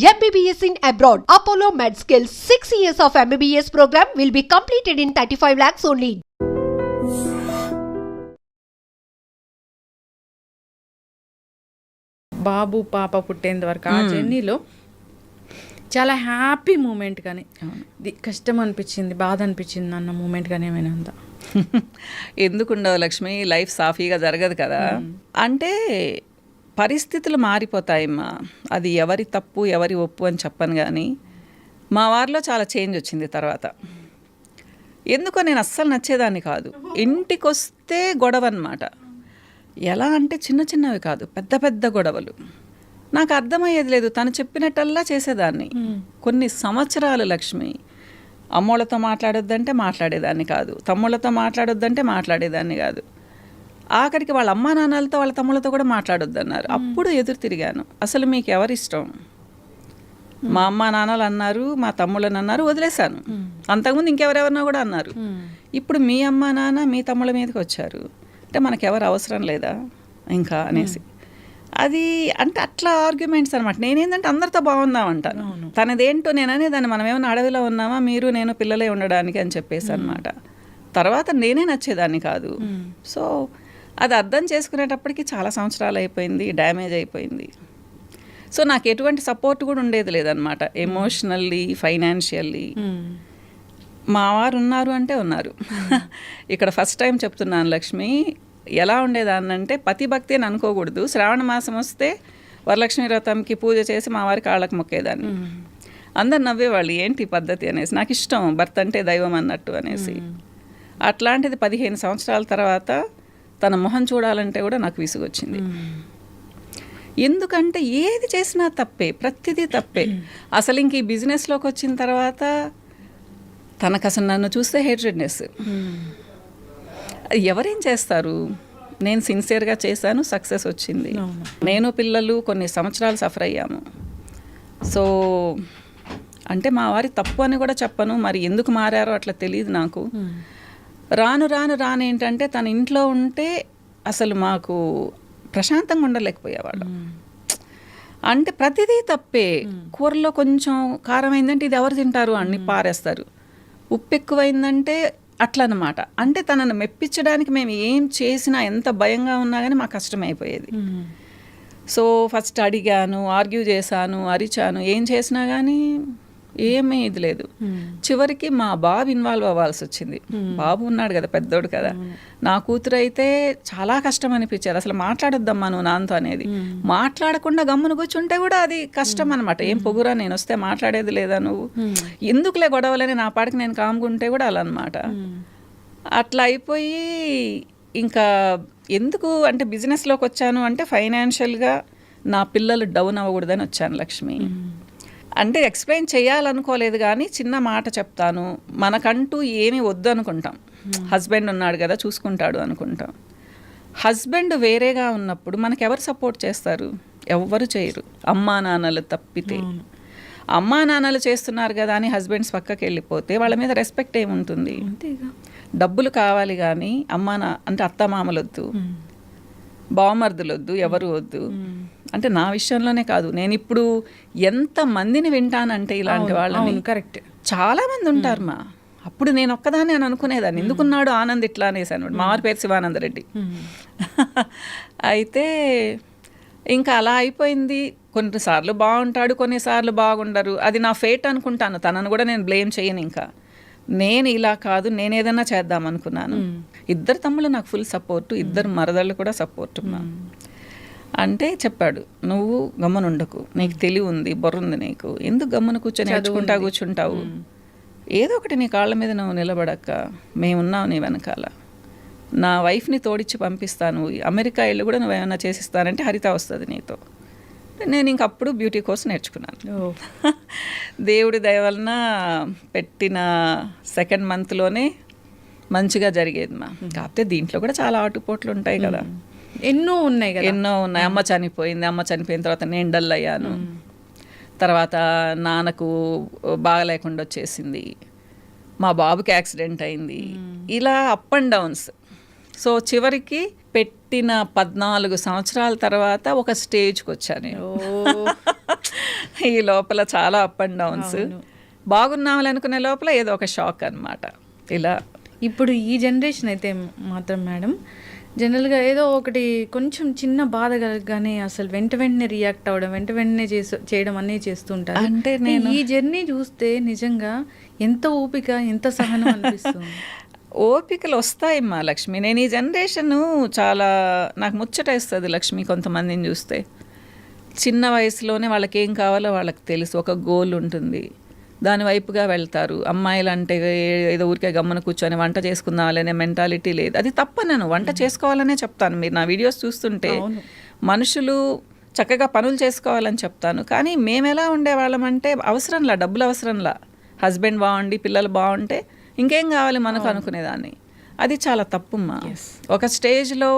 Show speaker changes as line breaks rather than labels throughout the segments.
MBBS in abroad. Apollo MedSkill 6 years of MBBS program will be completed in 35 lakhs only.
బాబు పాప పుట్టేంత వరకు ఆ జర్నీలో చాలా హ్యాపీ మూమెంట్ కానీ కష్టం అనిపించింది బాధ అనిపించింది అన్న మూమెంట్ కానీ ఏమైనా ఉందా?
ఎందుకుండవు లక్ష్మి? లైఫ్ సాఫీగా జరగదు కదా. అంటే పరిస్థితులు మారిపోతాయమ్మా. అది ఎవరి తప్పు ఎవరి ఒప్పు అని చెప్పను కానీ మా వారిలో చాలా చేంజ్ వచ్చింది తర్వాత. ఎందుకో నేను అస్సలు నచ్చేదాన్ని కాదు. ఇంటికి వస్తే గొడవ అనమాట ఎలా అంటే చిన్న చిన్నవి కాదు పెద్ద పెద్ద గొడవలు. నాకు అర్థమయ్యేది లేదు తను చెప్పినట్టల్లా చేసేదాన్ని. కొన్ని సంవత్సరాలు లక్ష్మి అమ్మోళ్ళతో మాట్లాడొద్దంటే మాట్లాడేదాన్ని కాదు. తమ్ముళ్ళతో మాట్లాడొద్దంటే మాట్లాడేదాన్ని కాదు. ఆఖరికి వాళ్ళ అమ్మా నాన్నలతో వాళ్ళ తమ్ముళ్ళతో కూడా మాట్లాడొద్దన్నారు. అప్పుడు ఎదురు తిరిగాను. అసలు మీకు ఎవరిష్టం మా అమ్మ నాన్నలు అన్నారు మా తమ్ముళ్ళని అన్నారు వదిలేశాను. అంతకుముందు ఇంకెవరెవరినో కూడా అన్నారు. ఇప్పుడు మీ అమ్మ నాన్న మీ తమ్ముళ్ళ మీదకి వచ్చారు. అంటే మనకెవరు అవసరం లేదా? ఇంకా అనేసి. అది అంటే అట్లా ఆర్గ్యుమెంట్స్ అనమాట నేనేంటంటే అందరితో బాగుందాం అంటాను. తనదేంటో నేను అనేదాన్ని. మనం ఏమైనా అడవిలో ఉన్నామా? మీరు నేను పిల్లలే ఉండడానికి అని చెప్పేసి అనమాట తర్వాత నేనే నచ్చేదాన్ని కాదు. సో అది అర్థం చేసుకునేటప్పటికి చాలా సంవత్సరాలు అయిపోయింది డ్యామేజ్ అయిపోయింది. సో నాకు ఎటువంటి సపోర్ట్ కూడా ఉండేది లేదనమాట ఎమోషనల్లీ ఫైనాన్షియల్లీ. మా వారు ఉన్నారు అంటే ఉన్నారు. ఇక్కడ ఫస్ట్ టైం చెప్తున్నాను లక్ష్మి ఎలా ఉండేదాన్నంటే పతి భక్తి అని అనుకోకూడదు. శ్రావణ మాసం వస్తే వరలక్ష్మి వ్రతంకి పూజ చేసి మా వారి కాళ్ళకు మొక్కేదాన్ని. అందరు నవ్వేవాళ్ళు ఏంటి ఈ పద్ధతి? అనేసి. నాకు ఇష్టం భర్త అంటే దైవం అన్నట్టు అనేసి. అట్లాంటిది పదిహేను సంవత్సరాల తర్వాత తన మొహం చూడాలంటే కూడా నాకు విసుగొచ్చింది. ఎందుకంటే ఏది చేసినా తప్పే ప్రతిదీ తప్పే. అసలు ఇంక ఈ బిజినెస్లోకి వచ్చిన తర్వాత తనకు అసలు నన్ను చూస్తే హేట్రెడ్నెస్ ఎవరేం చేస్తారు? నేను సిన్సియర్గా చేశాను సక్సెస్ వచ్చింది. నేను పిల్లలు కొన్ని సంవత్సరాలు సఫర్ అయ్యాము. సో అంటే మా వారి తప్పు అని కూడా చెప్పను మరి ఎందుకు మారారో అట్లా తెలియదు నాకు. రాను రాను రాను ఏంటంటే తన ఇంట్లో ఉంటే అసలు మాకు ప్రశాంతంగా ఉండలేకపోయేవాడు అంటే ప్రతిదీ తప్పే. కూరలో కొంచెం కారం అయిందంటే ఇది ఎవరు తింటారు? అన్ని పారేస్తారు. ఉప్పు ఎక్కువైందంటే అట్లా అనమాట అంటే తనను మెప్పించడానికి మేము ఏం చేసినా ఎంత భయంగా ఉన్నా కానీ మాకు కష్టమైపోయేది. సో ఫస్ట్ అడిగాను ఆర్గ్యూ చేశాను అరిచాను. ఏం చేసినా కానీ ఏమీ ఇది లేదు. చివరికి మా బాబు ఇన్వాల్వ్ అవ్వాల్సి వచ్చింది. బాబు ఉన్నాడు కదా పెద్దోడు కదా. నా కూతురు అయితే చాలా కష్టం అనిపించేది. అసలు మాట్లాడొద్దమ్మా నువ్వు నాన్నతో అనేది. మాట్లాడకుండా గమ్మున కూర్చుంటే కూడా అది కష్టం అనమాట ఏం పొగురా నేను వస్తే మాట్లాడేది లేదా నువ్వు? ఎందుకులే గొడవలని నా పాటికి నేను కాముకుంటే కూడా అలా అనమాట అట్లా అయిపోయి ఇంకా ఎందుకు అంటే బిజినెస్లోకి వచ్చాను అంటే ఫైనాన్షియల్గా నా పిల్లలు డౌన్ అవ్వకూడదని వచ్చాను లక్ష్మి. అంటే ఎక్స్ప్లెయిన్ చేయాలనుకోలేదు కానీ చిన్న మాట చెప్తాను. మనకంటూ ఏమీ వద్దు అనుకుంటాం హస్బెండ్ ఉన్నాడు కదా చూసుకుంటాడు అనుకుంటాం. హస్బెండ్ వేరేగా ఉన్నప్పుడు మనకు ఎవరు సపోర్ట్ చేస్తారు? ఎవ్వరు చేయరు. అమ్మా నాన్నలు తప్పితే. అమ్మా నాన్నలు చేస్తున్నారు కదా అని హస్బెండ్స్ పక్కకి వెళ్ళిపోతే వాళ్ళ మీద రెస్పెక్ట్ ఏముంటుంది? డబ్బులు కావాలి కానీ అమ్మా నా అంటే అత్తమామలు వద్దు బావమర్దులు వద్దు ఎవరు వద్దు అంటే నా విషయంలోనే కాదు. నేను ఇప్పుడు ఎంత మందిని వింటానంటే ఇలాంటి వాళ్ళని
కరెక్ట్.
చాలా మంది ఉంటారు మా అప్పుడు నేను ఒక్కదాన్ని అని అనుకునేదాన్ని. ఎందుకున్నాడు ఆనంద్ ఇట్లా అనేసి అనమాట మా వారి పేరు శివానంద రెడ్డి అయితే ఇంకా అలా అయిపోయింది. కొన్నిసార్లు బాగుంటాడు కొన్నిసార్లు బాగుండరు. అది నా ఫేట్ అనుకుంటాను. తనను కూడా నేను బ్లేమ్ చేయను ఇంకా. నేను ఇలా కాదు నేను ఏదైనా చేద్దాం అనుకున్నాను ఇద్దరు తమ్ముళ్ళు నాకు ఫుల్ సపోర్టు ఇద్దరు మరదళ్ళు కూడా సపోర్ట్ అంటే చెప్పాడు నువ్వు గమ్మనుండకు నీకు తెలివి ఉంది బుర్ర ఉంది నీకు. ఎందుకు గమ్మున కూర్చొని నేర్చుకుంటా కూర్చుంటావు? ఏదో ఒకటి నీ కాళ్ళ మీద నువ్వు నిలబడక్క మేమున్నావు నీ వెనకాల. నా వైఫ్ని తోడిచ్చి పంపిస్తాను అమెరికా వెళ్ళి కూడా నువ్వు ఏమైనా చేసిస్తానంటే హరిత వస్తుంది నీతో. నేను ఇంకప్పుడు బ్యూటీ కోర్స్ నేర్చుకున్నాను. దేవుడి దయ వలన పెట్టిన సెకండ్ మంత్లోనే మంచిగా జరిగేది మా. కాకపోతే దీంట్లో కూడా చాలా ఆటుపోట్లు ఉంటాయి కదా.
ఎన్నో ఉన్నాయి కదా.
ఎన్నో ఉన్నాయి. అమ్మ చనిపోయింది. అమ్మ చనిపోయిన తర్వాత నేను డల్ అయ్యాను. తర్వాత నాన్నకు బాగా లేకుండా వచ్చేసింది. మా బాబుకి యాక్సిడెంట్ అయింది. ఇలా అప్ అండ్ డౌన్స్. సో చివరికి పెట్టిన పద్నాలుగు సంవత్సరాల తర్వాత ఒక స్టేజ్కి వచ్చాను ఈ లోపల చాలా అప్ అండ్ డౌన్స్. బాగున్నామని అనుకునే లోపల ఏదో ఒక షాక్ అన్నమాట. ఇలా
ఇప్పుడు ఈ జనరేషన్ అయితే మాత్రం మేడం జనరల్గా ఏదో ఒకటి కొంచెం చిన్న బాధ కలగగానే అసలు వెంట వెంటనే రియాక్ట్ అవ్వడం వెంట వెంటనే చేసు చేయడం అనేది చేస్తుంటారు
అంటే నేను-
ఈ జర్నీ చూస్తే నిజంగా ఎంత ఓపిక ఎంత సహనం అనిపిస్తుంది?
ఓపికలు వస్తాయమ్మా లక్ష్మి. నేను ఈ జనరేషన్ చాలా నాకు ముచ్చటేస్తుంది లక్ష్మి కొంతమందిని చూస్తే. చిన్న వయసులోనే వాళ్ళకి ఏం కావాలో వాళ్ళకి తెలుసు ఒక గోల్ ఉంటుంది. దాని వైపుగా వెళ్తారు. అమ్మాయిలు అంటే ఏదో ఊరికే గమ్మున కూర్చొని వంట చేసుకుందామనే మెంటాలిటీ లేదు. అది తప్పనను. వంట చేసుకోవాలనే చెప్తాను. మీరు నా వీడియోస్ చూస్తుంటే మనుషులు చక్కగా పనులు చేసుకోవాలని చెప్తాను. కానీ మేము ఎలా ఉండేవాళ్ళమంటే అవసరంలా డబ్బులు అవసరంలా. హస్బెండ్ బాగుండి పిల్లలు బాగుంటే ఇంకేం కావాలి మనకు అనుకునేదాన్ని. అది చాలా తప్పుమ్మా. ఒక స్టేజ్లో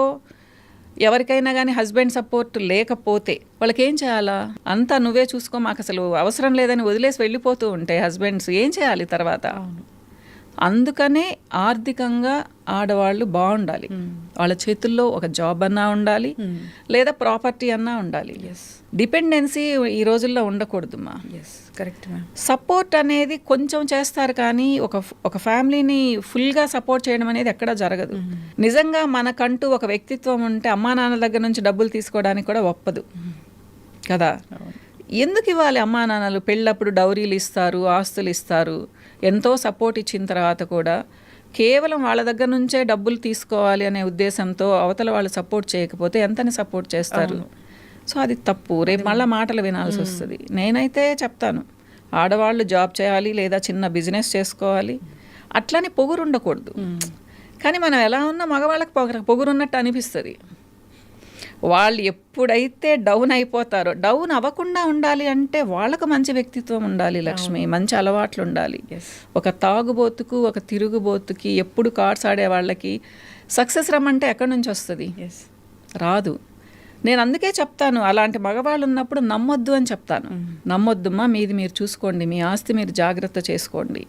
ఎవరికైనా కానీ హస్బెండ్ సపోర్ట్ లేకపోతే వాళ్ళకి ఏం చేయాలా? అంతా నువ్వే చూసుకో మాకు అసలు అవసరం లేదని వదిలేసి వెళ్ళిపోతూ ఉంటే హస్బెండ్స్ ఏం చేయాలి తర్వాత? అందుకనే ఆర్థికంగా ఆడవాళ్ళు బాగుండాలి. వాళ్ళ చేతుల్లో ఒక జాబ్ అన్నా ఉండాలి. లేదా ప్రాపర్టీ అన్నా ఉండాలి. డిపెండెన్సీ ఈ రోజుల్లో ఉండకూడదుమ్మా
ఎస్ కరెక్ట్
సపోర్ట్ అనేది కొంచెం చేస్తారు కానీ ఒక ఒక ఫ్యామిలీని ఫుల్గా సపోర్ట్ చేయడం అనేది ఎక్కడా జరగదు. నిజంగా మనకంటూ ఒక వ్యక్తిత్వం ఉంటే అమ్మా నాన్న దగ్గర నుంచి డబ్బులు తీసుకోవడానికి కూడా ఒప్పదు. కదా? ఎందుకు ఇవ్వాలి అమ్మా నాన్నలు? పెళ్ళప్పుడు డౌరీలు ఇస్తారు ఆస్తులు ఇస్తారు. ఎంతో సపోర్ట్ ఇచ్చిన తర్వాత కూడా కేవలం వాళ్ళ దగ్గర నుంచే డబ్బులు తీసుకోవాలి అనే ఉద్దేశంతో అవతల వాళ్ళు సపోర్ట్ చేయకపోతే ఎంతని సపోర్ట్ చేస్తారు? సో అది తప్పు. రేపు మళ్ళీ మాటలు వినాల్సి వస్తుంది. నేనైతే చెప్తాను. ఆడవాళ్ళు జాబ్ చేయాలి లేదా చిన్న బిజినెస్ చేసుకోవాలి. అట్లని పొగురు ఉండకూడదు కానీ మనం ఎలా ఉన్నా మగవాళ్ళకి పొగరు పొగురున్నట్టు అనిపిస్తుంది. వాళ్ళు ఎప్పుడైతే డౌన్ అయిపోతారో డౌన్ అవ్వకుండా ఉండాలి అంటే వాళ్ళకు మంచి వ్యక్తిత్వం ఉండాలి లక్ష్మి మంచి అలవాట్లు ఉండాలి. ఒక తాగుబోతుకు ఒక తిరుగుబోతుకి ఎప్పుడు కార్డ్స్ ఆడే వాళ్ళకి సక్సెస్ రమ్మంటే ఎక్కడి నుంచి వస్తుంది? రాదు. నేను అందుకే చెప్తాను అలాంటి మగవాళ్ళు ఉన్నప్పుడు నమ్మొద్దు అని చెప్తాను. నమ్మొద్దుమ్మా మీది మీరు చూసుకోండి మీ ఆస్తి మీరు జాగ్రత్త చేసుకోండి.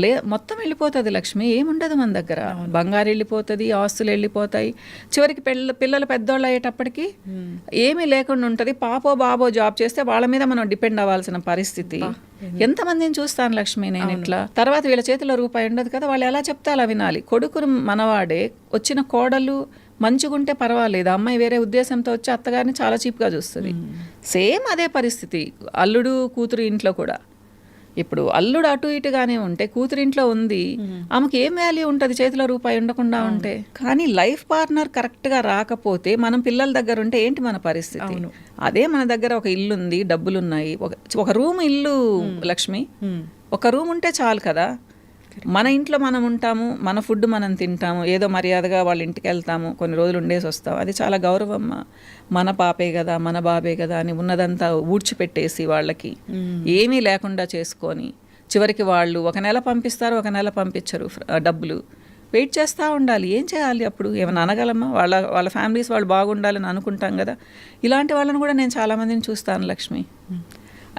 లే మొత్తం వెళ్ళిపోతుంది లక్ష్మి ఏముండదు మన దగ్గర. బంగారు వెళ్ళిపోతుంది ఆస్తులు వెళ్ళిపోతాయి. చివరికి పిల్ల పిల్లలు పెద్దోళ్ళు అయ్యేటప్పటికి ఏమీ లేకుండా ఉంటుంది. పాపో బాబో జాబ్ చేస్తే వాళ్ళ మీద మనం డిపెండ్ అవ్వాల్సిన పరిస్థితి. ఎంతమందిని చూస్తాను లక్ష్మి నేను ఇట్లా? తర్వాత వీళ్ళ చేతిలో రూపాయి ఉండదు కదా వాళ్ళు ఎలా చెప్తే అలా వినాలి కొడుకును మనవాడే వచ్చిన కోడలు మంచిగుంటే పర్వాలేదు. అమ్మాయి వేరే ఉద్దేశంతో వచ్చి అత్తగారిని చాలా చీప్గా చూస్తుంది. సేమ్ అదే పరిస్థితి. అల్లుడు కూతురు ఇంట్లో కూడా. ఇప్పుడు అల్లుడు అటు ఇటుగానే ఉంటే కూతురింట్లో ఉంది ఆమెకి ఏం వాల్యూ ఉంటుంది? చేతిలో రూపాయి ఉండకుండా ఉంటే. కానీ లైఫ్ పార్ట్నర్ కరెక్ట్గా రాకపోతే మనం పిల్లల దగ్గర ఉంటే ఏంటి మన పరిస్థితి? అదే మన దగ్గర ఒక ఇల్లు ఉంది డబ్బులు ఉన్నాయి ఒక రూమ్ ఇల్లు లక్ష్మి. ఒక రూమ్ ఉంటే చాలు కదా? మన ఇంట్లో మనం ఉంటాము మన ఫుడ్ మనం తింటాము ఏదో మర్యాదగా వాళ్ళ ఇంటికి వెళ్తాము కొన్ని రోజులు ఉండేసి వస్తాం అది చాలా గౌరవమ్మ. మన పాపే కదా మన బాబే కదా అని ఉన్నదంతా ఊడ్చిపెట్టేసి వాళ్ళకి. ఏమీ లేకుండా చేసుకొని చివరికి వాళ్ళు ఒక నెల పంపిస్తారు ఒక నెల పంపించరు డబ్బులు. వెయిట్ చేస్తూ ఉండాలి. ఏం చేయాలి అప్పుడు? ఏమైనా అనగలమా? వాళ్ళ వాళ్ళ ఫ్యామిలీస్ వాళ్ళు బాగుండాలని అనుకుంటాం కదా. ఇలాంటి వాళ్ళని కూడా నేను చాలామందిని చూస్తాను లక్ష్మి.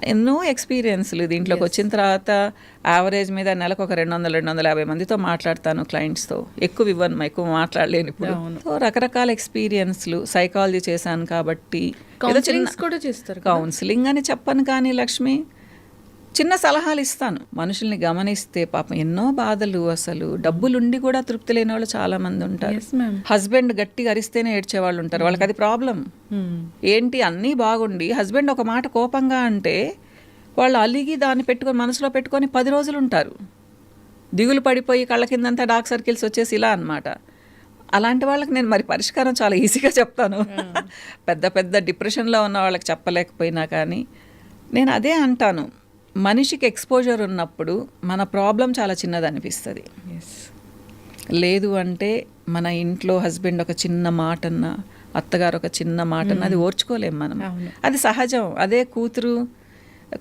ఎన్నో ఎక్స్పీరియన్స్లు. దీంట్లోకి వచ్చిన తర్వాత యావరేజ్ మీద నెలకు ఒక రెండు వందల రెండు వందల యాభై మందితో మాట్లాడతాను క్లయింట్స్తో. ఎక్కువ ఇవ్వను ఎక్కువ మాట్లాడలేను ఇప్పుడు. సో రకరకాల ఎక్స్పీరియన్స్లు సైకాలజీ చేశాను కాబట్టి
కూడా చేస్తారు
కౌన్సిలింగ్ అని చెప్పను కానీ లక్ష్మి చిన్న సలహాలు ఇస్తాను. మనుషుల్ని గమనిస్తే పాపం ఎన్నో బాధలు అసలు. డబ్బులుండి కూడా తృప్తి లేని వాళ్ళు చాలా మంది ఉంటారు హస్బెండ్ గట్టిగా అరిస్తేనే ఏడ్చే వాళ్ళు ఉంటారు. వాళ్ళకి అది ప్రాబ్లం ఏంటి? అన్నీ బాగుండి. హస్బెండ్ ఒక మాట కోపంగా అంటే వాళ్ళు అలిగి దాన్ని పెట్టుకొని మనసులో పెట్టుకొని పది రోజులు ఉంటారు. దిగులు పడిపోయి కళ్ళ కిందంతా డార్క్ సర్కిల్స్ వచ్చేసి ఇలా అన్నమాట. అలాంటి వాళ్ళకి నేను మరి పరిష్కారం చాలా ఈజీగా చెప్తాను. పెద్ద పెద్ద డిప్రెషన్లో ఉన్న వాళ్ళకి చెప్పలేకపోయినా కానీ నేను అదే అంటాను. మనిషికి ఎక్స్పోజర్ ఉన్నప్పుడు మన ప్రాబ్లం చాలా చిన్నది అనిపిస్తుంది లేదు అంటే మన ఇంట్లో హస్బెండ్ ఒక చిన్న మాటన్న అత్తగారు ఒక చిన్న మాటన్న అది ఓర్చుకోలేం మనం. అది సహజం. అదే కూతురు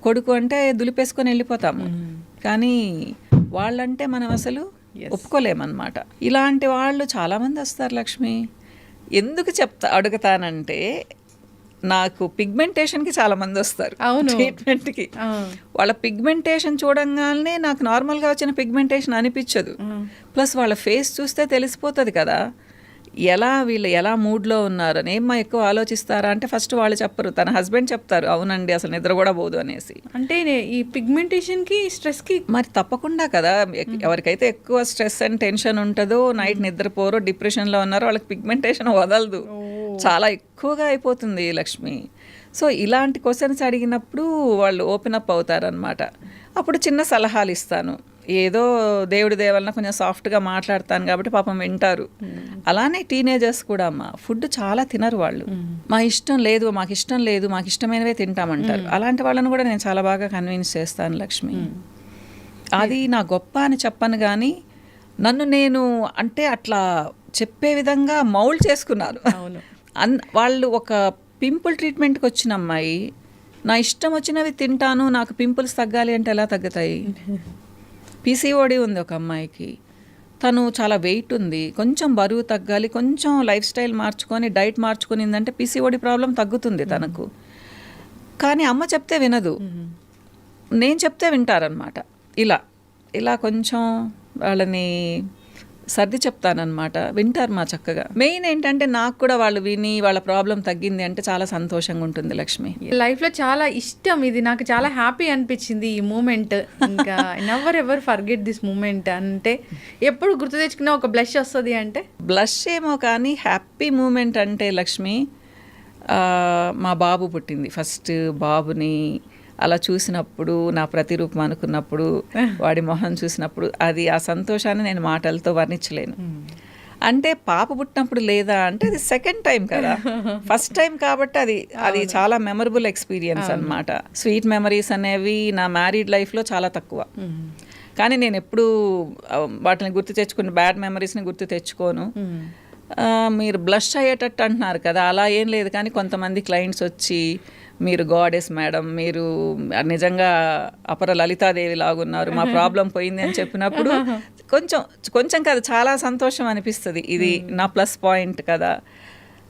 కొడుకు అంటే దులిపేసుకొని వెళ్ళిపోతాము. కానీ వాళ్ళంటే మనం అసలు ఒప్పుకోలేమన్నమాట. ఇలాంటి వాళ్ళు చాలామంది వస్తారు లక్ష్మి. ఎందుకు చెప్తా అడుగుతానంటే నాకు పిగ్మెంటేషన్కి చాలా మంది వస్తారు.
అవును.
ట్రీట్మెంట్కి వాళ్ళ పిగ్మెంటేషన్ చూడంగానే నాకు నార్మల్గా వచ్చిన పిగ్మెంటేషన్ అనిపించదు. ప్లస్ వాళ్ళ ఫేస్ చూస్తే తెలిసిపోతుంది కదా. ఎలా వీళ్ళు ఎలా మూడ్లో ఉన్నారు అని ఏమ్మా ఎక్కువ ఆలోచిస్తారా అంటే ఫస్ట్ వాళ్ళు చెప్పరు. తన హస్బెండ్ చెప్తారు అవునండి అసలు నిద్ర కూడా పోదు అనేసి.
అంటే ఈ పిగ్మెంటేషన్కి స్ట్రెస్కి
మరి తప్పకుండా కదా. ఎవరికైతే ఎక్కువ స్ట్రెస్ అండ్ టెన్షన్ ఉంటుందో నైట్ నిద్రపోరో డిప్రెషన్లో ఉన్నారో వాళ్ళకి పిగ్మెంటేషన్ వదలదు. చాలా ఎక్కువగా అయిపోతుంది లక్ష్మి. సో ఇలాంటి క్వశ్చన్స్ అడిగినప్పుడు వాళ్ళు ఓపెన్ అప్ అవుతారనమాట అప్పుడు చిన్న సలహాలు ఇస్తాను. ఏదో దేవుడి దేవలన కొంచెం సాఫ్ట్గా మాట్లాడతాను కాబట్టి పాపం వింటారు. అలానే టీనేజర్స్ కూడా అమ్మ ఫుడ్ చాలా తినరు వాళ్ళు. మా ఇష్టం లేదు మాకు ఇష్టం లేదు మాకు ఇష్టమైనవే తింటామంటారు. అలాంటి వాళ్ళని కూడా నేను చాలా బాగా కన్విన్స్ చేస్తాను లక్ష్మి. అది నా గొప్ప అని చెప్పను కానీ నన్ను నేను అంటే అట్లా చెప్పే విధంగా మౌల్డ్ చేసుకున్నాను.
అవును.
అన్ వాళ్ళు ఒక పింపుల్ ట్రీట్మెంట్కి వచ్చిన అమ్మాయి నా ఇష్టం వచ్చినవి తింటాను నాకు పింపుల్స్ తగ్గాలి అంటే ఎలా తగ్గుతాయి? పీసీఓడి ఉంది ఒక అమ్మాయికి. తను చాలా వెయిట్ ఉంది కొంచెం బరువు తగ్గాలి కొంచెం లైఫ్ స్టైల్ మార్చుకొని డైట్ మార్చుకునిందంటే పీసీఓడి ప్రాబ్లం తగ్గుతుంది తనకు. కానీ అమ్మ చెప్తే వినదు. నేను చెప్తే వింటారనమాట ఇలా ఇలా కొంచెం వాళ్ళని సర్ది చెప్తానన్నమాట. వింటారు మా చక్కగా. మెయిన్ ఏంటంటే నాకు కూడా వాళ్ళు విని వాళ్ళ ప్రాబ్లం తగ్గింది అంటే చాలా సంతోషంగా ఉంటుంది లక్ష్మి.
లైఫ్లో చాలా ఇష్టం ఇది. నాకు చాలా హ్యాపీ అనిపించింది ఈ మూమెంట్. ఇంకా never ever forget this moment అంటే ఎప్పుడు గుర్తు తెచ్చుకున్నా ఒక బ్లష్ వస్తుంది అంటే?
బ్లష్ ఏమో కానీ హ్యాపీ మూమెంట్ అంటే లక్ష్మి మా బాబు పుట్టింది. ఫస్ట్ బాబుని అలా చూసినప్పుడు నా ప్రతిరూపం అనుకున్నప్పుడు వాడి మొహం చూసినప్పుడు అది ఆ సంతోషాన్ని నేను మాటలతో వర్ణించలేను. అంటే పాప పుట్టినప్పుడు లేదా అంటే అది సెకండ్ టైం కదా. ఫస్ట్ టైం కాబట్టి అది అది చాలా మెమరబుల్ ఎక్స్పీరియన్స్ అన్నమాట. స్వీట్ మెమరీస్ అనేవి నా మ్యారీడ్ లైఫ్లో చాలా తక్కువ. కానీ నేను ఎప్పుడు వాటిని గుర్తు తెచ్చుకుని బ్యాడ్ మెమరీస్ని గుర్తు తెచ్చుకోను. మీరు బ్లష్ అయ్యేటట్టు అంటున్నారు కదా అలా ఏం లేదు. కానీ కొంతమంది క్లయింట్స్ వచ్చి మీరు గాడెస్ మేడం మీరు నిజంగా అపర లలితాదేవి లాగున్నారు మా ప్రాబ్లం పోయింది అని చెప్పినప్పుడు కొంచెం కొంచెం కదా చాలా సంతోషం అనిపిస్తుంది. ఇది నా ప్లస్ పాయింట్ కదా.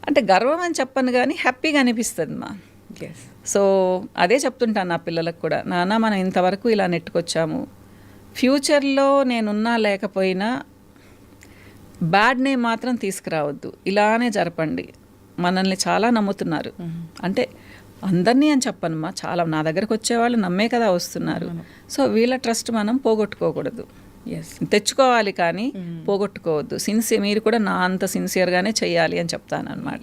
అంటే గర్వం అని చెప్పను కానీ హ్యాపీగా అనిపిస్తుంది మా. సో అదే చెప్తుంటాను నా పిల్లలకు కూడా. నాన్న మనం ఇంతవరకు ఇలా నెట్టుకొచ్చాము. ఫ్యూచర్లో నేనున్నా లేకపోయినా బ్యాడ్ నేమ్ మాత్రం తీసుకురావద్దు. ఇలానే జరపండి. మనల్ని చాలా నమ్ముతున్నారు. అంటే అందరినీ అని చెప్పనమ్మా. చాలా నా దగ్గరకు వచ్చేవాళ్ళు నమ్మే కదా వస్తున్నారు. సో వీళ్ళ ట్రస్ట్ మనం పోగొట్టుకోకూడదు.
ఎస్
తెచ్చుకోవాలి కానీ పోగొట్టుకోవద్దు. సిన్సియర్ మీరు కూడా నా అంత సిన్సియర్గానే చేయాలి అని చెప్తాను అనమాట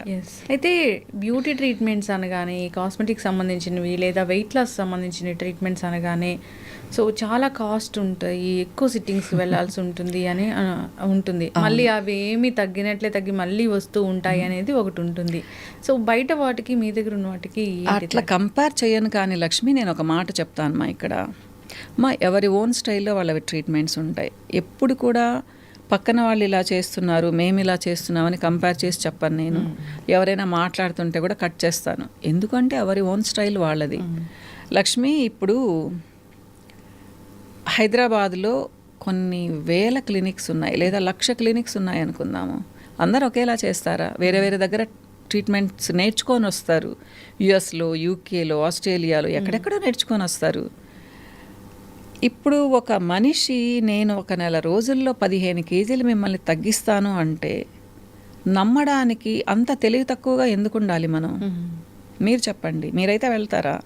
అయితే బ్యూటీ ట్రీట్మెంట్స్ అనగానే కాస్మెటిక్ సంబంధించినవి లేదా వెయిట్ లాస్ సంబంధించిన ట్రీట్మెంట్స్ అనగానే సో చాలా కాస్ట్ ఉంటాయి ఎక్కువ సిట్టింగ్స్ వెళ్ళాల్సి ఉంటుంది అని ఉంటుంది. మళ్ళీ అవి ఏమి తగ్గినట్లే తగ్గి మళ్ళీ వస్తూ ఉంటాయి అనేది ఒకటి ఉంటుంది. సో బయట వాటికి మీ దగ్గర ఉన్న వాటికి
అట్లా కంపేర్ చేయను కానీ లక్ష్మి నేను ఒక మాట చెప్తాను మా ఇక్కడ. మా ఎవరి ఓన్ స్టైల్లో వాళ్ళవి ట్రీట్మెంట్స్ ఉంటాయి. ఎప్పుడు కూడా పక్కన వాళ్ళు ఇలా చేస్తున్నారు మేము ఇలా చేస్తున్నామని కంపేర్ చేసి చెప్పను నేను. ఎవరైనా మాట్లాడుతుంటే కూడా కట్ చేస్తాను. ఎందుకంటే ఎవరి ఓన్ స్టైల్ వాళ్ళది. లక్ష్మి ఇప్పుడు హైదరాబాద్లో కొన్ని వేల క్లినిక్స్ ఉన్నాయి లేదా లక్ష క్లినిక్స్ ఉన్నాయి అనుకుందాము. అందరు ఒకేలా చేస్తారా? వేరే వేరే దగ్గర ట్రీట్మెంట్స్ నేర్చుకొని వస్తారు. యుఎస్లో యూకేలో ఆస్ట్రేలియాలో ఎక్కడెక్కడో నేర్చుకొని వస్తారు. ఇప్పుడు ఒక మనిషి నేను ఒక నెల రోజుల్లో పదిహేను కేజీలు మిమ్మల్ని తగ్గిస్తాను అంటే నమ్మడానికి అంత తెలివి తక్కువగా ఎందుకు ఉండాలి మనం? మీరు చెప్పండి. మీరైతే వెళ్తారా?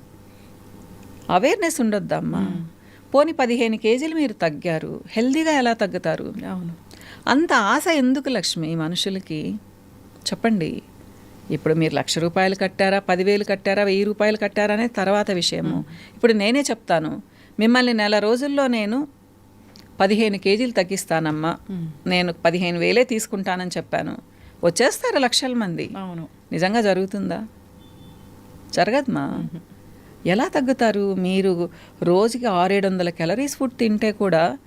అవేర్నెస్ ఉండొద్దమ్మా. పోనీ పదిహేను కేజీలు మీరు తగ్గారు. హెల్దీగా ఎలా తగ్గుతారు?
అవును.
అంత ఆశ ఎందుకు లక్ష్మి మనుషులకి? చెప్పండి. ఇప్పుడు మీరు లక్ష రూపాయలు కట్టారా పదివేలు కట్టారా వెయ్యి రూపాయలు కట్టారా అనేది తర్వాత విషయము. ఇప్పుడు నేనే చెప్తాను. మిమ్మల్ని నెల రోజుల్లో నేను పదిహేను కేజీలు తగ్గిస్తానమ్మా. నేను పదిహేను వేలే తీసుకుంటానని చెప్పాను. వచ్చేస్తారు లక్షల మంది.
అవును.
నిజంగా జరుగుతుందా? జరగదమ్మా ఎలా తగ్గుతారు? మీరు రోజుకి ఆరేడు వందల క్యాలరీస్ ఫుడ్ తింటే కూడా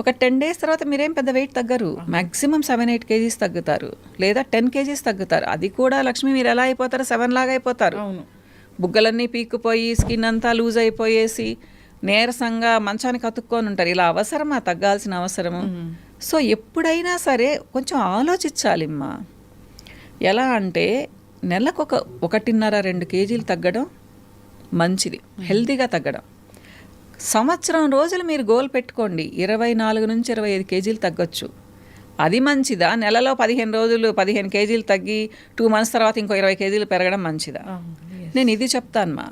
ఒక టెన్ డేస్ తర్వాత మీరేం పెద్ద వెయిట్ తగ్గరు. మ్యాక్సిమం సెవెన్ ఎయిట్ కేజీస్ తగ్గుతారు. లేదా టెన్ కేజీస్ తగ్గుతారు. అది కూడా లక్ష్మి మీరు ఎలా అయిపోతారు సెవెన్ లాగా అయిపోతారు. బుగ్గలన్నీ పీక్కుపోయి స్కిన్ అంతా లూజ్ అయిపోయేసి నీరసంగా మంచానికి అతుక్కొని ఉంటారు. ఇలా అవసరమా? తగ్గాల్సిన అవసరము? సో ఎప్పుడైనా సరే కొంచెం ఆలోచించాలిమ్మా. ఎలా అంటే నెలకు ఒక ఒకటిన్నర రెండు కేజీలు తగ్గడం మంచిది హెల్తీగా తగ్గడం. సంవత్సరం రోజులు మీరు గోల్ పెట్టుకోండి. ఇరవై నాలుగు నుంచి ఇరవై ఐదు కేజీలు తగ్గొచ్చు. అది మంచిదా? నెలలో పదిహేను రోజులు పదిహేను కేజీలు తగ్గి టూ మంత్స్ తర్వాత ఇంకో ఇరవై కేజీలు పెరగడం మంచిదా. నేను ఇది చెప్తాను మా.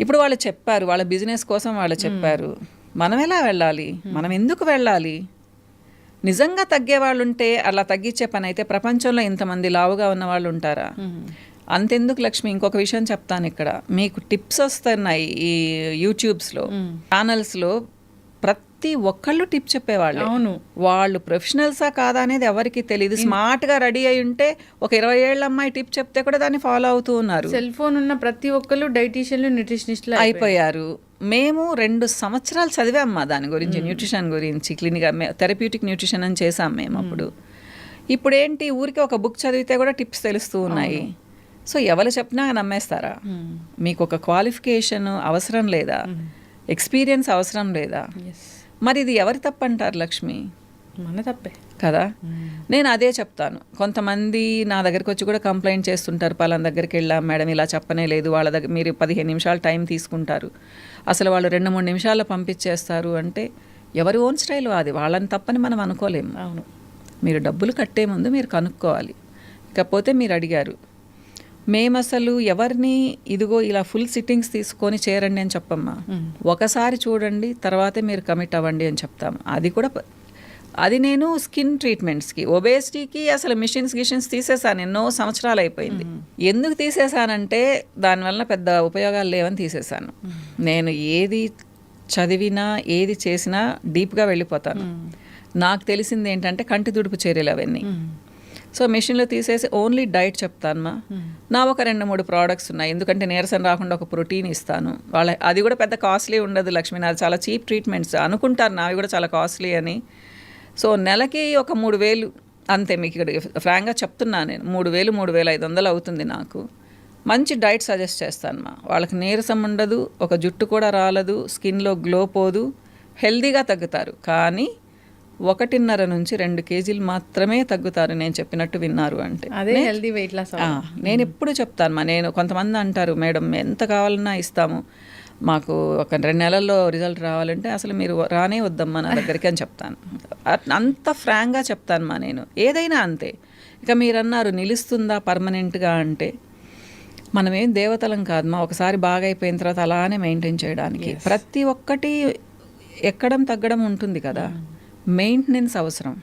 ఇప్పుడు వాళ్ళు చెప్పారు వాళ్ళ బిజినెస్ కోసం వాళ్ళు చెప్పారు మనం ఎలా వెళ్ళాలి? మనం ఎందుకు వెళ్ళాలి? నిజంగా తగ్గే వాళ్ళు ఉంటే అలా తగ్గించే పని అయితే ప్రపంచంలో ఇంతమంది లావుగా ఉన్న వాళ్ళు ఉంటారా. అంతెందుకు లక్ష్మి? ఇంకొక విషయం చెప్తాను ఇక్కడ. మీకు టిప్స్ వస్తున్నాయి ఈ యూట్యూబ్స్లో. ఛానల్స్లో ప్రతి ఒక్కళ్ళు టిప్ చెప్పేవాళ్ళు.
అవును.
వాళ్ళు ప్రొఫెషనల్సా కాదా అనేది ఎవరికి తెలియదు స్మార్ట్గా రెడీ అయి ఉంటే ఒక ఇరవై ఏళ్ళ అమ్మాయి టిప్ చెప్తే కూడా దాన్ని ఫాలో అవుతూ ఉన్నారు.
సెల్ ఫోన్ ఉన్న ప్రతి ఒక్కరు డైటీషియన్లు న్యూట్రిషనిస్ట్లు
అయిపోయారు. మేము రెండు సంవత్సరాలు చదివామ్మా దాని గురించి న్యూట్రిషన్ గురించి క్లినిక్ థెరప్యూటిక్ న్యూట్రిషన్ అని చేసాం మేము అప్పుడు. ఇప్పుడు ఏంటి ఊరికి ఒక బుక్ చదివితే కూడా టిప్స్ తెలుస్తూ ఉన్నాయి. సో ఎవరు చెప్పినా నమ్మేస్తారా? మీకు ఒక క్వాలిఫికేషన్ అవసరం లేదా? ఎక్స్పీరియన్స్ అవసరం లేదా? మరి ఇది ఎవరి తప్పు అంటారు లక్ష్మి?
మన తప్పే.
కదా? నేను అదే చెప్తాను. కొంతమంది నా దగ్గరికి వచ్చి కూడా కంప్లైంట్ చేస్తుంటారు. పలానా దగ్గరికి వెళ్ళాం మేడం ఇలా చెప్పనే లేదు. వాళ్ళ దగ్గర మీరు పదిహేను నిమిషాలు టైం తీసుకుంటారు. అసలు వాళ్ళు రెండు మూడు నిమిషాల్లో పంపించేస్తారు అంటే ఎవరి ఓన్ స్టైల్ అది. వాళ్ళని తప్పని మనం అనుకోలేము.
అవును.
మీరు డబ్బులు కట్టే ముందు మీరు కనుక్కోవాలి. ఇకపోతే మీరు అడిగారు మేము అసలు ఎవరిని ఇదిగో ఇలా ఫుల్ సిట్టింగ్స్ తీసుకొని చేరండి అని చెప్పమ్మా. ఒకసారి చూడండి తర్వాతే మీరు కమిట్ అవ్వండి అని చెప్తాము అది కూడా అది నేను స్కిన్ ట్రీట్మెంట్స్కి ఒబేసిటీకి అసలు మిషన్స్ గిషన్స్ తీసేసాను ఎన్నో సంవత్సరాలు అయిపోయింది. ఎందుకు తీసేసానంటే దానివల్ల పెద్ద ఉపయోగాలు లేవని తీసేసాను. నేను ఏది చదివినా ఏది చేసినా డీప్గా వెళ్ళిపోతాను. నాకు తెలిసింది ఏంటంటే కంటి తుడుపు చర్యలు అవన్నీ. సో మెషిన్లో తీసేసి ఓన్లీ డైట్ చెప్తానమ్మా నా ఒక రెండు మూడు ప్రోడక్ట్స్ ఉన్నాయి. ఎందుకంటే నీరసం రాకుండా ఒక ప్రోటీన్ ఇస్తాను. వాళ్ళ అది కూడా పెద్ద కాస్ట్లీ ఉండదు లక్ష్మి. నాది చాలా చీప్ ట్రీట్మెంట్స్ అనుకుంటారు నావి కూడా చాలా కాస్ట్లీ అని. సో నెలకి ఒక మూడు వేలు అంతే మీకు ఇక్కడ. ఫ్రాంక్గా చెప్తున్నా నేను. మూడు వేలు మూడు వేల ఐదు వందలు అవుతుంది నాకు. మంచి డైట్ సజెస్ట్ చేస్తాను మా. వాళ్ళకి నీరసం ఉండదు ఒక జుట్టు కూడా రాలదు స్కిన్లో గ్లో పోదు హెల్దీగా తగ్గుతారు. కానీ ఒకటిన్నర నుంచి రెండు కేజీలు మాత్రమే తగ్గుతారు నేను చెప్పినట్టు విన్నారు అంటే.
అదే హెల్దీ వెయిట్ లాస్
నేను ఎప్పుడు చెప్తాను మా నేను కొంతమంది అంటారు మేడం ఎంత కావాలన్నా ఇస్తాము. మాకు ఒక రెండు నెలల్లో రిజల్ట్ రావాలంటే అసలు మీరు రానే వద్దమ్మా నా దగ్గరికి అని చెప్తాను. అంత ఫ్రాంక్గా చెప్తాను మా నేను. ఏదైనా అంతే. ఇక మీరు అన్నారు నిలుస్తుందా పర్మనెంట్గా అంటే మనమేం దేవతలం కాదు మా ఒకసారి బాగా అయిపోయిన తర్వాత అలానే మెయింటైన్ చేయడానికి. ప్రతి ఒక్కటి ఎక్కడం తగ్గడం ఉంటుంది కదా. మెయింటెనెన్స్ అవసరం.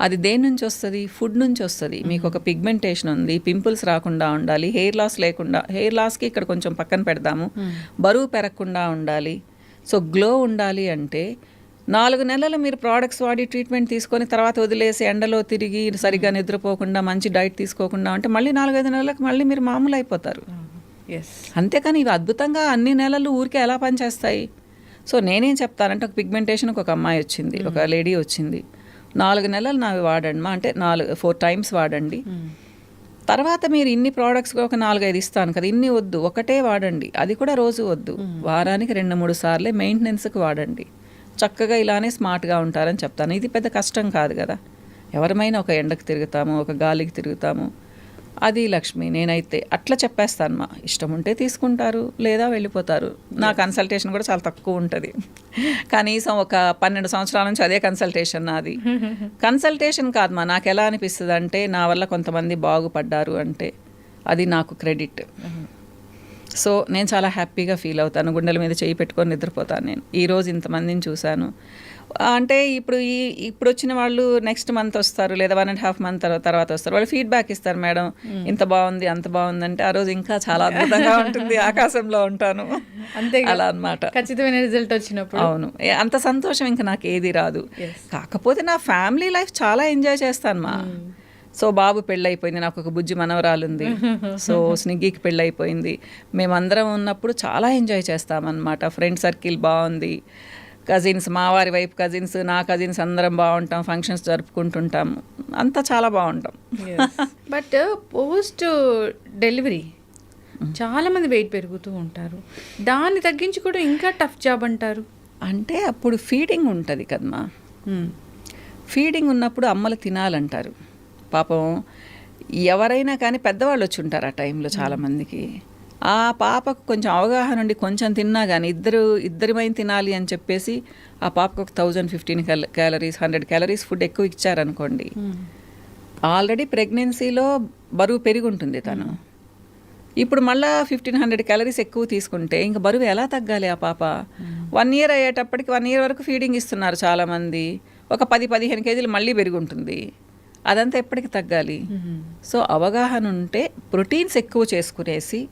అది దేని నుంచి వస్తుంది? ఫుడ్ నుంచి వస్తుంది. మీకు ఒక పిగ్మెంటేషన్ ఉంది పింపుల్స్ రాకుండా ఉండాలి హెయిర్ లాస్ లేకుండా హెయిర్ లాస్కి ఇక్కడ కొంచెం పక్కన పెడదాము. బరువు పెరగకుండా ఉండాలి. సో గ్లో ఉండాలి అంటే నాలుగు నెలలు మీరు ప్రోడక్ట్స్ వాడి ట్రీట్మెంట్ తీసుకొని తర్వాత వదిలేసి ఎండలో తిరిగి సరిగ్గా నిద్రపోకుండా మంచి డైట్ తీసుకోకుండా అంటే మళ్ళీ నాలుగైదు నెలలకు మళ్ళీ మీరు మామూలు అయిపోతారు
ఎస్
అంతేకాని ఇవి అద్భుతంగా అన్ని నెలలు ఊరికే ఎలా పనిచేస్తాయి? సో నేనేం చెప్తానంటే ఒక పిగ్మెంటేషన్కి ఒక అమ్మాయి వచ్చింది ఒక లేడీ వచ్చింది. నాలుగు నెలలు నావి వాడండి మా అంటే నాలుగు ఫోర్ టైమ్స్ వాడండి. తర్వాత మీరు ఇన్ని ప్రోడక్ట్స్ ఒక నాలుగైదు ఇస్తాను కదా ఇన్ని వద్దు ఒకటే వాడండి. అది కూడా రోజు వద్దు. వారానికి రెండు మూడు సార్లే మెయింటెనెన్స్కి వాడండి. చక్కగా ఇలానే స్మార్ట్గా ఉంటారని చెప్తాను. ఇది పెద్ద కష్టం కాదు కదా. ఎవరమైనా ఒక ఎండకు తిరుగుతాము ఒక గాలికి తిరుగుతాము అది లక్ష్మి నేనైతే అట్లా చెప్పేస్తాను మా. ఇష్టం ఉంటే తీసుకుంటారు లేదా వెళ్ళిపోతారు. నా కన్సల్టేషన్ కూడా చాలా తక్కువ ఉంటుంది. కనీసం ఒక పన్నెండు సంవత్సరాల నుంచి అదే కన్సల్టేషన్ నాది. కన్సల్టేషన్ కాదు మా నాకు ఎలా అనిపిస్తుంది అంటే నా వల్ల కొంతమంది బాగుపడ్డారు అంటే అది నాకు క్రెడిట్ సో నేను చాలా హ్యాపీగా ఫీల్ అవుతాను. గుండెల మీద చేయి పెట్టుకొని నిద్రపోతాను నేను. ఈ రోజు ఇంతమందిని చూశాను. అంటే ఇప్పుడు ఈ ఇప్పుడు వచ్చిన వాళ్ళు నెక్స్ట్ మంత్ వస్తారు లేదా వన్ అండ్ హాఫ్ మంత్ తర్వాత వస్తారు. వాళ్ళు ఫీడ్బ్యాక్ ఇస్తారు మేడం ఇంత బాగుంది అంత బాగుంది అంటే ఆ రోజు ఇంకా చాలా అద్భుతంగా ఉంటుంది ఆకాశంలో ఉంటాను.
అంతే
అలా అన్నమాట.
ఖచ్చితమైన రిజల్ట్ వచ్చినప్పుడు.
అవును. అంత సంతోషం ఇంకా నాకు ఏది రాదు. కాకపోతే నా ఫ్యామిలీ లైఫ్ చాలా ఎంజాయ్ చేస్తాను మా. సో బాబు పెళ్ళైపోయింది నాకు ఒక బుజ్జి మనవరాలు ఉంది సో స్నిగ్గికి పెళ్ళైపోయింది. మేమందరం ఉన్నప్పుడు చాలా ఎంజాయ్ చేస్తామన్నమాట. ఫ్రెండ్ సర్కిల్ బాగుంది. కజిన్స్ మా వారి వైపు కజిన్స్ నా కజిన్స్ అందరం బాగుంటాం ఫంక్షన్స్ జరుపుకుంటుంటాం. అంతా చాలా బాగుంటాం.
బట్ పోస్ట్ డెలివరీ చాలా మంది వెయిట్ పెరుగుతూ ఉంటారు. దాన్ని తగ్గించుకోవడం ఇంకా టఫ్ జాబ్ అంటారు.
అంటే అప్పుడు ఫీడింగ్ ఉంటుంది కదమ్మా. ఫీడింగ్ ఉన్నప్పుడు అమ్మలు తినాలంటారు. పాపం ఎవరైనా కానీ పెద్దవాళ్ళు వచ్చి ఉంటారు ఆ టైంలో చాలామందికి ఆ పాపకు కొంచెం అవగాహన ఉండి కొంచెం తిన్నా కానీ ఇద్దరు ఇద్దరిమైన తినాలి అని చెప్పేసి ఆ పాపకు ఒక thousand fifteen calories hundred calories food ఎక్కువ ఇచ్చారనుకోండి. ఆల్రెడీ ప్రెగ్నెన్సీలో బరువు పెరిగి ఉంటుంది తను. ఇప్పుడు మళ్ళా ఫిఫ్టీన్ హండ్రెడ్ క్యాలరీస్ ఎక్కువ తీసుకుంటే ఇంకా బరువు ఎలా తగ్గాలి ఆ పాప? వన్ ఇయర్ అయ్యేటప్పటికి వన్ ఇయర్ వరకు ఫీడింగ్ ఇస్తున్నారు చాలామంది. ఒక పది పదిహేను కేజీలు మళ్ళీ పెరిగి ఉంటుంది అదంతా ఎప్పటికి తగ్గాలి? సో అవగాహన ఉంటే ప్రోటీన్స్ ఎక్కువ చేసుకునేసి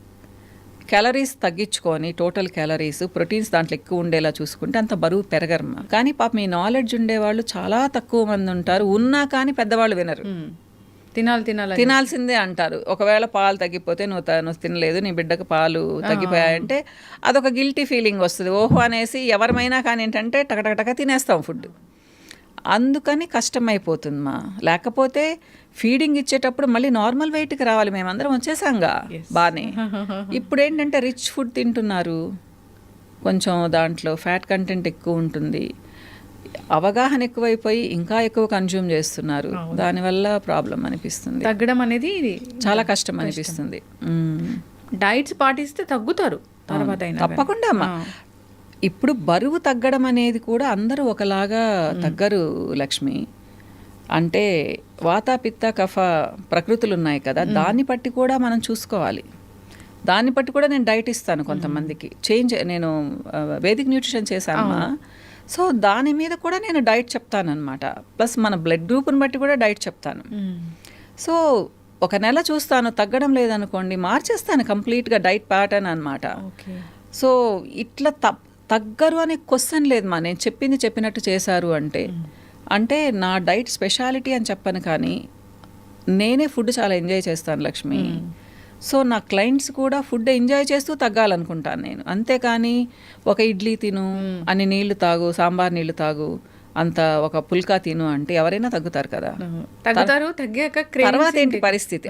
క్యాలరీస్ తగ్గించుకొని టోటల్ క్యాలరీస్ ప్రోటీన్స్ దాంట్లో ఎక్కువ ఉండేలా చూసుకుంటే అంత బరువు పెరగరమ్మా కానీ పాప మీ నాలెడ్జ్ ఉండేవాళ్ళు చాలా తక్కువ మంది ఉంటారు. ఉన్నా కానీ పెద్దవాళ్ళు వినరు.
తినాలి తినాలి.
తినాల్సిందే అంటారు. ఒకవేళ పాలు తగ్గిపోతే నువ్వు నువ్వు తినలేదు నీ బిడ్డకు పాలు తగ్గిపోయాయంటే అదొక గిల్టీ ఫీలింగ్ వస్తుంది. ఓహో అనేసి ఎవరమైనా కానీ ఏంటంటే టకటకటక తినేస్తాం ఫుడ్ అందుకని కష్టమైపోతుందమ్మా. లేకపోతే ఫీడింగ్ ఇచ్చేటప్పుడు మళ్ళీ నార్మల్ వెయిట్కి రావాలి మేమందరం వచ్చేసాంగా. బాగానే ఇప్పుడు ఏంటంటే రిచ్ ఫుడ్ తింటున్నారు. కొంచెం దాంట్లో ఫ్యాట్ కంటెంట్ ఎక్కువ ఉంటుంది. అవగాహన ఎక్కువైపోయి ఇంకా ఎక్కువ కన్జ్యూమ్ చేస్తున్నారు. దానివల్ల ప్రాబ్లం అనిపిస్తుంది.
తగ్గడం అనేది
చాలా కష్టం. అనిపిస్తుంది.
డైట్స్ పాటిస్తే తగ్గుతారు. తర్వాత.
తప్పకుండా అమ్మా. ఇప్పుడు బరువు తగ్గడం అనేది కూడా అందరూ ఒకలాగా తగ్గరు లక్ష్మి. అంటే వాత పిత్త కఫ ప్రకృతులు ఉన్నాయి కదా దాన్ని బట్టి కూడా మనం చూసుకోవాలి. దాన్ని బట్టి కూడా నేను డైట్ ఇస్తాను కొంతమందికి. చేంజ్ నేను వేదిక్ న్యూట్రిషన్ చేశానమ్మా. సో దాని మీద కూడా నేను డైట్ చెప్తానన్నమాట. ప్లస్ మన బ్లడ్ గ్రూప్ని బట్టి కూడా డైట్ చెప్తాను. సో ఒక నెల చూస్తాను తగ్గడం లేదనుకోండి మార్చేస్తాను కంప్లీట్గా డైట్ ప్యాటర్న్ అనమాట సో ఇట్లా తగ్గరు అనే క్వశ్చన్ లేదు మా. నేను చెప్పింది చెప్పినట్టు చేశారు అంటే. అంటే నా డైట్ స్పెషాలిటీ అని చెప్పను కానీ నేనే ఫుడ్ చాలా ఎంజాయ్ చేస్తాను లక్ష్మి. సో నా క్లయింట్స్ కూడా ఫుడ్ ఎంజాయ్ చేస్తూ తగ్గాలనుకుంటాను నేను. అంతేకాని ఒక ఇడ్లీ తిను అన్ని నీళ్ళు తాగు సాంబార్ నీళ్ళు తాగు అంత ఒక పుల్కా తిను అంటే ఎవరైనా తగ్గుతారు కదా.
తగ్గుతారు తగ్గాక
తర్వాత ఏంటి? పరిస్థితి?